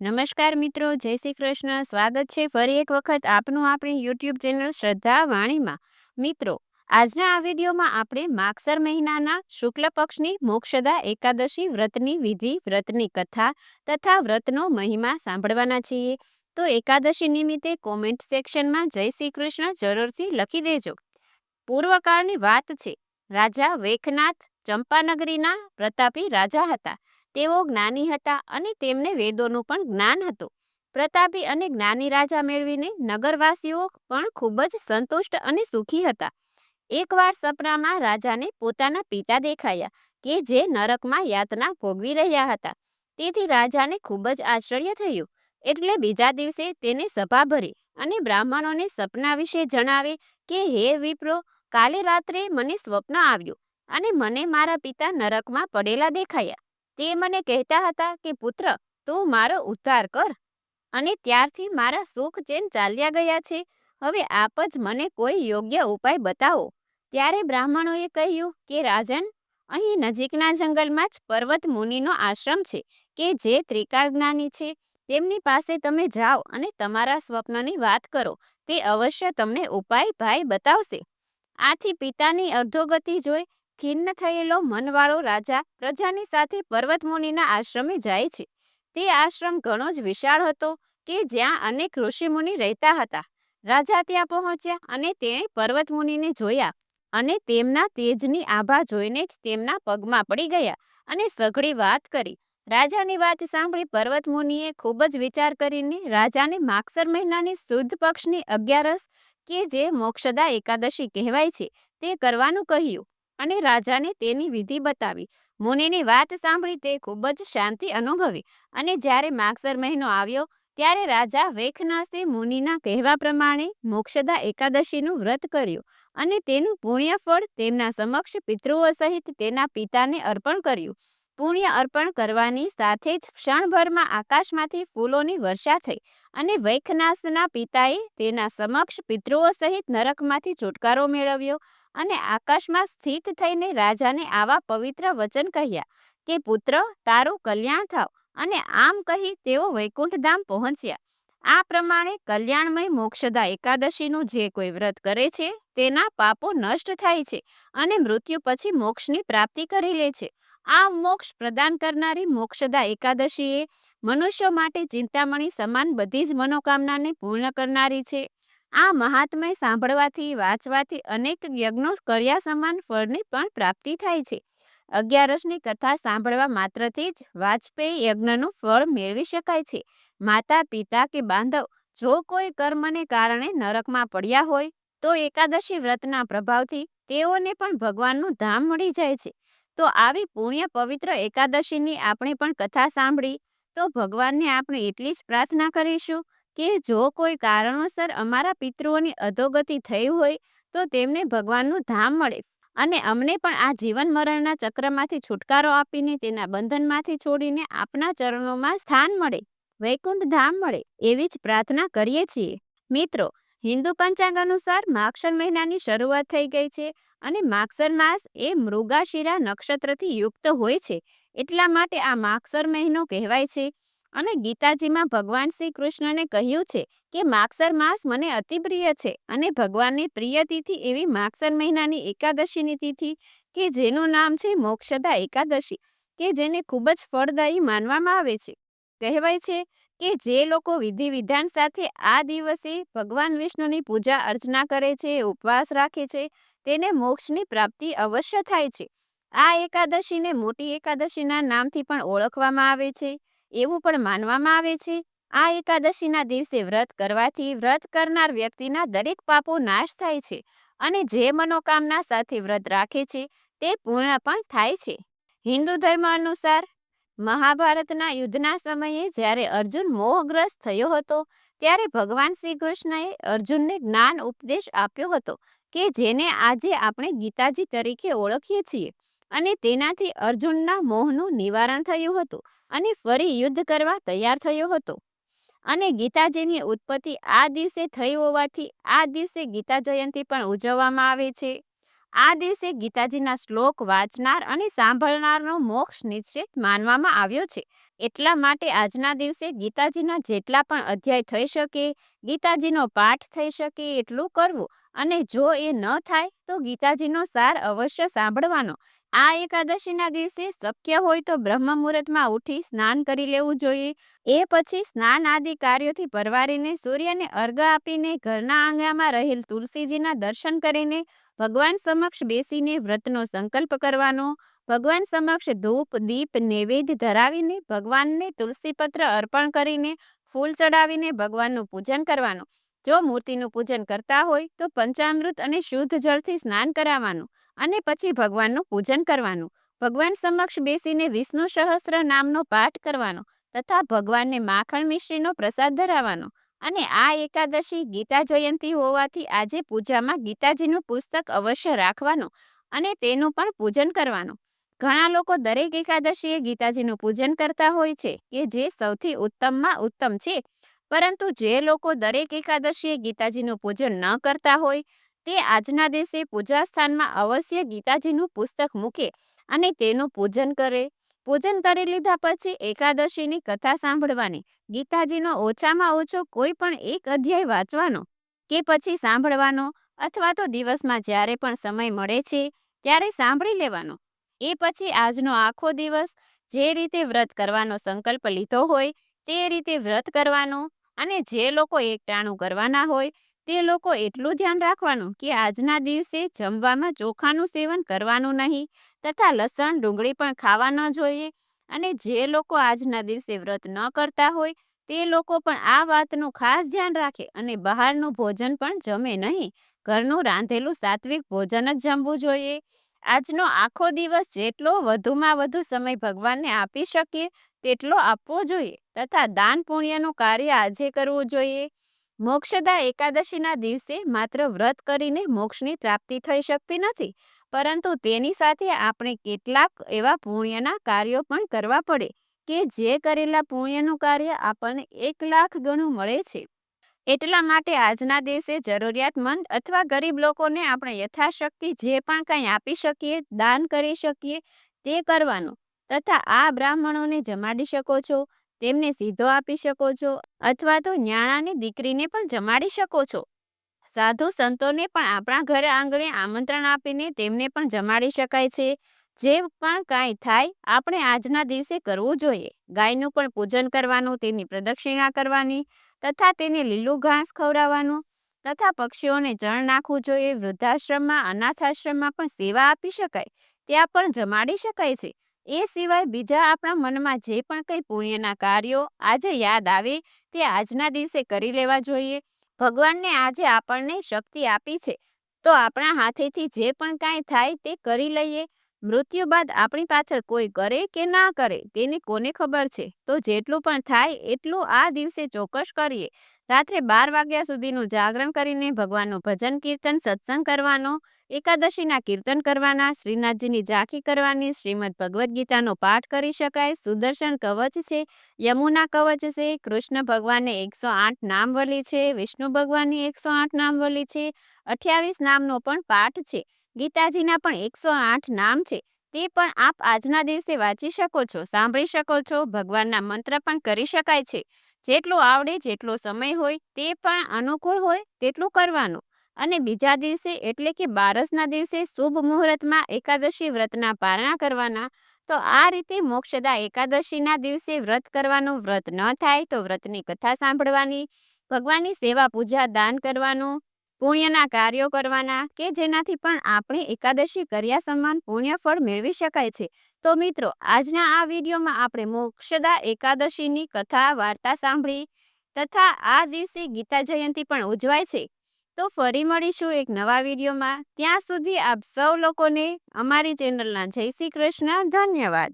નમસ્કાર મિત્રો, જય શ્રી કૃષ્ણ. સ્વાગત છે ફરી એક વખત આપનું આપણી યુટ્યુબ ચેનલ શ્રદ્ધા વાણીમાં. મિત્રો, આજના આ વિડીયોમાં આપણે માગસર મહિનાના શુક્લ પક્ષની મોક્ષદા એકાદશી વ્રતની વિધિ, વ્રતની કથા તથા વ્રતનો મહિમા સાંભળવાના છીએ. તો એકાદશી નિમિત્તે કોમેન્ટ સેક્શનમાં જય શ્રી કૃષ્ણ જરૂરથી લખી દેજો. પૂર્વકાળની વાત છે. રાજા વેખનાથ ચંપાનગરીના પ્રતાપી રાજા હતા. તેઓ જ્ઞાની હતા અને તેમને વેદોનું પણ જ્ઞાન હતું. પ્રતાપી અને જ્ઞાની રાજા મેળવીને નગરવાસીઓ પણ ખૂબ જ સંતુષ્ટ અને સુખી હતા. એકવાર સપનામાં રાજાને પોતાના પિતા દેખાયા કે જે નરકમાં યાતના ભોગવી રહ્યા હતા. તેથી રાજાને ખૂબ જ આશ્ચર્ય થયું. એટલે બીજા દિવસે તેને સભા ભરી અને બ્રાહ્મણોને સપના વિશે જણાવે કે, હે વિપ્રો, કાલે રાત્રે મને સ્વપ્ન આવ્યું અને મને મારા પિતા નરકમાં પડેલા દેખાયા. તે મને કહેતા હતા કે, પુત્ર, તું મારો ઉદ્ધાર કર. અને ત્યારથી મારા સુખ ચેન ચાલ્યા ગયા છે. હવે આપ જ મને કોઈ યોગ્ય ઉપાય બતાવો. ત્યારે બ્રાહ્મણોએ કહ્યું કે, રાજન, અહીં નજીકના જંગલમાં જ પર્વત મુનિનો આશ્રમ છે, કે જે ત્રિકાળ જ્ઞાની છે. તેમની પાસે તમે જાઓ અને તમારા સ્વપ્નની વાત કરો. તે અવશ્ય તમને ઉપાય ભાઈ બતાવશે. આથી પિતાની અર્ધોગતિ જોઈ ખિન્ન થયેલો મનવાળો રાજા પ્રજાની સાથે પર્વતમુનિના આશ્રમે જાય છે. તે આશ્રમ ઘણો જ વિશાળ હતો કે જ્યાં અનેક ઋષિમુનિ રહેતા હતા. રાજા ત્યાં પહોંચ્યા અને તેણે પર્વતમુનિને જોયા અને તેમના તેજની આભા જોઈને જ તેમના પગમાં પડી ગયા અને સઘળી વાત કરી. રાજાની વાત સાંભળી પર્વતમુનિએ ખૂબ જ વિચાર કરીને રાજાને માગસર મહિનાની શુદ્ધ પક્ષની અગિયારસ કે જે મોક્ષદા એકાદશી કહેવાય છે તે કરવાનું કહ્યું. અને રાજાને તેની વિધિ બતાવી. મુનિની વાત સાંભળી તે ખૂબ જ શાંતિ અનુભવી અને જ્યારે માગસર મહિનો આવ્યો, ત્યારે રાજા વેખનાસે મુનિના કહેવા પ્રમાણે મોક્ષદા એકાદશીનું વ્રત કર્યું અને તેનું પુણ્યફળ તેમના સમક્ષ પિતૃઓ સહિત તેના પિતાને અર્પણ કર્યું. પુણ્ય અર્પણ કરવાની સાથે જ ક્ષણભરમાં આકાશમાંથી ફૂલોની વર્ષા થઈ અને વૈખનાસના પિતાએ તેના સમક્ષ પિતૃઓ સહિત નરકમાંથી છુટકારો મેળવ્યો અને આકાશમાં સ્થિત થઈને રાજાને આવા પવિત્ર વચન કહ્યા કે, પુત્ર, તારું કલ્યાણ થાવ. અને આમ કહી તેઓ વૈકુંઠધામ પહોંચ્યા. આ પ્રમાણે કલ્યાણમય મોક્ષદા એકાદશીનું જે કોઈ વ્રત કરે છે, તેના પાપો નષ્ટ થાય છે અને મૃત્યુ પછી મોક્ષની પ્રાપ્તિ કરી લે છે. આ મોક્ષ પ્રદાન કરનારી મોક્ષદા એકાદશી એ મનુષ્યો માટે ચિંતામણી સમાન બધી જ મનોકામનાને પૂર્ણ કરનારી છે. આ મહાત્મય સાંભળવાથી, વાંચવાથી અનેક યજ્ઞો કર્યા સમાન ફળની પણ પ્રાપ્તિ થાય છે. અગિયારસની કથા સાંભળવા માત્રથી જ વાજપેયી યજ્ઞનું ફળ મેળવી શકાય છે. માતા, પિતા કે બાંધવ જો કોઈ કર્મને કારણે નરકમાં પડ્યા હોય, તો એકાદશી વ્રતના પ્રભાવથી તેઓને પણ ભગવાનનું ધામ મળી જાય છે. તો આવી પુણ્ય પવિત્ર એકાદશીની આપણે પણ કથા સાંભળી, તો ભગવાનને આપણે એટલી જ પ્રાર્થના કરીશું કે જો કોઈ કારણોસર અમારા પિતૃઓની અધોગતિ થઈ હોય, તો તેમને ભગવાનનું ધામ મળે. અને અમને પણ આ જીવન મરણના ચક્રમાંથી છુટકારો આપીને તેના બંધનમાંથી છોડીને આપના ચરણોમાં સ્થાન મળે, વૈકુંઠ ધામ મળે, એવી જ પ્રાર્થના કરીએ છીએ. મિત્રો, હિન્દુ પંચાંગ અનુસાર માક્ષર મહિનાની શરૂઆત થઈ ગઈ છે અને માક્ષર માસ એ મૃગાશિરા નક્ષત્રથી યુક્ત હોય છે. એટલા માટે આ માક્ષર મહિનો કહેવાય છે અને ગીતાજીમાં ભગવાન શ્રી કૃષ્ણને કહ્યું છે કે માગસર માસ મને અતિ પ્રિય છે અને ભગવાનની પ્રિય તિથિ એવી માગસર મહિનાની એકાદશીની તિથિ કે જેનું નામ છે મોક્ષદા એકાદશી, કે જેને ખૂબ જ ફળદાયી માનવામાં આવે છે. કહેવાય છે કે જે લોકો વિધિ વિધાન સાથે આ દિવસે ભગવાન વિષ્ણુની પૂજા અર્ચના કરે છે, ઉપવાસ રાખે છે, તેને મોક્ષની પ્રાપ્તિ અવશ્ય થાય છે. આ એકાદશીને મોટી એકાદશીના નામથી પણ ઓળખવામાં આવે છે. એવું પણ માનવામાં આવે છે. આ એકાદશીના દિવસે વ્રત કરવાથી વ્રત કરનાર વ્યક્તિના દરેક પાપો નાશ થાય છે અને જે મનોકામના સાથે વ્રત રાખે છે તે પૂર્ણ પણ થાય છે. હિન્દુ ધર્મ અનુસાર મહાભારતના યુદ્ધના સમયે જ્યારે અર્જુન મોહગ્રસ્ત થયો હતો ત્યારે ભગવાન શ્રી કૃષ્ણએ અર્જુનને જ્ઞાન ઉપદેશ આપ્યો હતો કે જેને આજે આપણે ગીતાજી તરીકે ઓળખીએ છીએ અને તેનાથી અર્જુનના મોહનું નિવારણ થયું હતું. અને ફરી યુદ્ધ કરવા તૈયાર થયો હતો. અને ગીતાજીની ઉત્પત્તિ આ દિવસે થઈ હોવાથી આ દિવસે ગીતા જયંતિ પણ ઉજવવામાં આવે છે. આ દિવસે ગીતાજીના શ્લોક વાંચનાર અને સાંભળનારનો મોક્ષ નિશ્ચિત માનવામાં આવ્યો છે. એટલા માટે આજના દિવસે ગીતાજીના જેટલા પણ અધ્યાય થઈ શકે, ગીતાજીનો પાઠ થઈ શકે એટલું કરવું અને જો એ ન થાય તો ગીતાજીનો સાર અવશ્ય સાંભળવાનો. આ એકાદશીના દિવસે શક્ય હોય તો બ્રહ્મ મુહૂર્તમાં ઉઠી સ્નાન કરી લેવું જોઈએ. એ પછી સ્નાન આદિ કાર્યોથી પરવારીને સૂર્યને અર્ઘ આપીને ઘરના આંગણામાં રહેલ તુલસીજીના દર્શન કરીને ભગવાન સમક્ષ બેસીને વ્રતનો સંકલ્પ કરવાનો. ભગવાન સમક્ષ ધૂપ, દીપ, નૈવેદ્ય ધરાવીને ભગવાનને તુલસીપત્ર અર્પણ કરીને ફૂલ ચડાવીને ભગવાનનું પૂજન કરવાનું. જો મૂર્તિનું પૂજન કરતા હોય તો પંચામૃત અને શુદ્ધ જળથી સ્નાન કરાવવાનું અને પછી ભગવાનનું પૂજન કરવાનું. ભગવાન સમક્ષ બેસીને વિષ્ણુ સહસ્ર નામનો પાઠ કરવાનો તથા ભગવાનને માખણ મિશ્રીનો પ્રસાદ ધરાવવાનો. અને આ એકાદશી ગીતા જયંતી હોવાથી આજે પૂજામાં ગીતાજીનું પુસ્તક અવશ્ય રાખવાનું અને તેનું પણ પૂજન કરવાનું. ઘણા લોકો દરેક એકાદશીએ ગીતાજીનું પૂજન કરતા હોય છે, કે જે સૌથી ઉત્તમમાં ઉત્તમ છે. પરંતુ જે લોકો દરેક એકાદશીએ ગીતાજીનું પૂજન ન કરતા હોય, તે આજના દિવસે પૂજા સ્થાનમાં અવશ્ય ગીતાજીનું પુસ્તક મૂકે અને તેનું પૂજન કરે. પૂજન કરી લીધા પછી એકાદશીની કથા સાંભળવાની, ગીતાજીનો ઓછામાં ઓછો કોઈ પણ એક અધ્યાય વાંચવાનો, કે પછી સાંભળવાનો, અથવા તો દિવસમાં જ્યારે પણ સમય મળે છે, ત્યારે સાંભળી લેવાનો. એ પછી આજનો આખો દિવસ જે રીતે વ્રત કરવાનો સંકલ્પ લીધો હોય, તે રીતે વ્રત કરવાનો અને જે લોકો એકટાણું કરવાના હોય, તે લોકો એટલું ધ્યાન રાખવાનું કે આજના દિવસે જમવામાં ચોખાનું સેવન કરવાનું નહીં તથા લસણ, ડુંગળી પણ ખાવા ન જોઈએ અને જે લોકો આજના દિવસે વ્રત ન કરતા હોય, તે લોકો પણ આ વાતનું ખાસ ધ્યાન રાખે અને બહારનું ભોજન પણ જમે નહીં. ઘરનું રાંધેલું સાત્વિક ભોજન જ જમવું જોઈએ. આજનો આખો દિવસ જેટલો વધુમાં વધુ સમય ભગવાનને આપી શકીએ, તેટલો આપવો જોઈએ તથા દાન પુણ્યનું કાર્ય આજે કરવું જોઈએ. મોક્ષદા એકાદશીના દિવસે માત્ર વ્રત કરીને મોક્ષની પ્રાપ્તિ થઈ શકતી નથી, પરંતુ તેની સાથે આપણે કેટલાક એવા પુણ્યના કાર્યો પણ કરવા પડે કે જે કરેલા પુણ્યનું કાર્ય આપણને એક લાખ ગણું મળે છે. એટલા માટે આજના દિવસે જરૂરિયાતમંદ અથવા ગરીબ લોકોને આપણે યથાશક્તિ જે પણ કંઈ આપી શકીએ, દાન કરી શકીએ, તે કરવાનું. તથા આ બ્રાહ્મણોને જમાડી શકો છો, તેમને સીધો આપી શકો છો, અથવા તો ન્યાણાની દીકરીને પણ જમાડી શકો છો. સાધુ સંતોને પણ આપણા ઘરે આંગણે આમંત્રણ આપીને તેમને પણ જમાડી શકાય છે. જે પણ કાંઈ થાય, આપણે આજના દિવસે કરવું જોઈએ. ગાયનું પણ પૂજન કરવાનું, તેની પ્રદક્ષિણા કરવાની તથા તેને લીલું ઘાસ ખવડાવવાનું, તથા પક્ષીઓને જળ નાખવું જોઈએ, વૃદ્ધાશ્રમમાં, અનાથાશ્રમમાં પણ સેવા આપી શકાય, ત્યાં પણ જમાડી શકાય છે. એ સિવાય બીજા આપણા મનમાં જે પણ કંઈ પુણ્યના કાર્યો આજે યાદ આવે, તે આજના દિવસે કરી લેવા જોઈએ. ભગવાનને આજે આપણને શક્તિ આપી છે, તો આપણા હાથેથી જે પણ કાંઈ થાય તે કરી લઈએ મૃત્યુ બાદ આપણી પાછળ કોઈ કરે કે ના કરે તેની કોને ખબર છે? તો જેટલું પણ થાય એટલું આ દિવસે ચોક્કસ કરીએ. રાત્રે બાર વાગ્યા સુધીનું જાગરણ કરીને ભગવાનનું ભજન કીર્તન, સત્સંગ કરવાનો, એકાદશીના કીર્તન કરવાના, શ્રીનાથજીની ઝાંખી કરવાની, શ્રીમદ ભગવદ્ ગીતાનો પાઠ કરી શકાય, સુદર્શન કવચ છે, યમુના કવચ છે, કૃષ્ણ ભગવાનને એકસો આઠ નામવલી છે, વિષ્ણુ ભગવાનની એકસો આઠ નામવલી છે, અઠ્યાવીસ નામનો પણ પાઠ છે. ગીતાજીના પણ એકસો આઠ નામ છે. તે પણ આપ આજના દિવસે વાંચી શકો છો, સાંભળી શકો છો, ભગવાનના મંત્ર પણ કરી શકાય છે. જેટલું આવડે જેટલો સમય હોય, તે પણ અનુકૂળ હોય તેટલું કરવાનું. અને બીજા દિવસે એટલે કે બારસના દિવસે શુભ મુહૂર્તમાં એકાદશી વ્રતના પારણા કરવાના, તો આ રીતે મોક્ષદા એકાદશીના દિવસે વ્રત કરવાનું, વ્રત ન થાય તો વ્રતની કથા સાંભળવાની, ભગવાનની સેવા પૂજા, દાન કરવાનું પુણ્યના કાર્યો કરવાના કે જેનાથી પણ આપણે એકાદશી કર્યા સમાન પુણ્ય ફળ મેળવી શકાય છે. તો મિત્રો, આજના આ વિડીયોમાં આપણે મોક્ષદા એકાદશીની કથા, વાર્તા સાંભળી તથા આ દિવસે ગીતા જયંતી પણ ઉજવાય છે. તો ફરી મળીશું એક નવા વિડીયોમાં. ત્યાં સુધી આપ સૌ લોકોને અમારી ચેનલના જય શ્રી કૃષ્ણ. ધન્યવાદ.